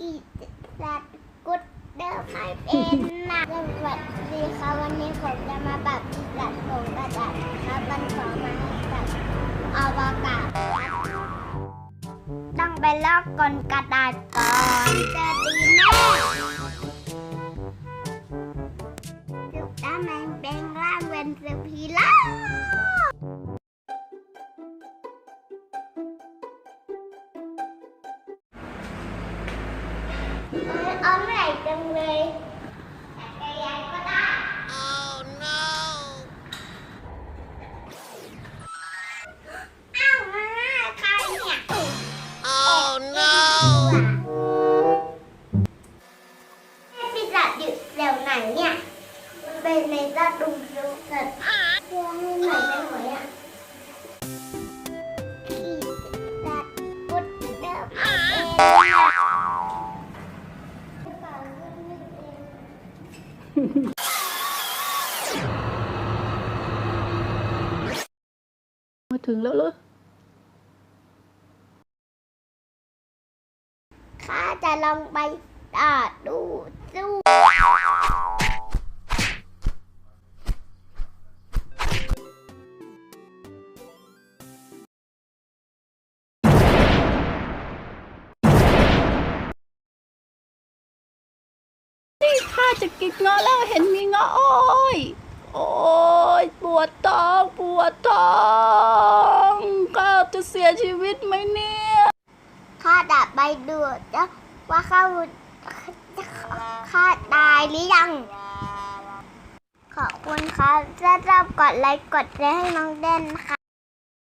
อีสัตว์กุดเดิมไม่เป็นนะสวัสดีค่ะวันนี้ผมจะมาปรับสัตว์ของกระดาษนะครับมันขอมาให้กับอวกาศต้องไปลอกกลกระดาษก่อนจะดีแน่สุดท้ายมันเป็นร่างเป็นสุพีล่า เอาไหนจังเลยจักรยานก็ได้ oh no อ้าวมาใครเมาถึงแล้วเหรอข้าจะลองไปต่อดูสู้ จะกินเงาะแล้วเห็นมีเงาะโอ้ยโอ้ยปวดท้องปวดท้องข้าจะเสียชีวิตไหมเนี่ยข้าจะไปดูจะว่าข้าข้าตายหรือยัง ขอบคุณครับถ้าชอบกดไลค์กดแชร์ให้น้องเด่นนะคะ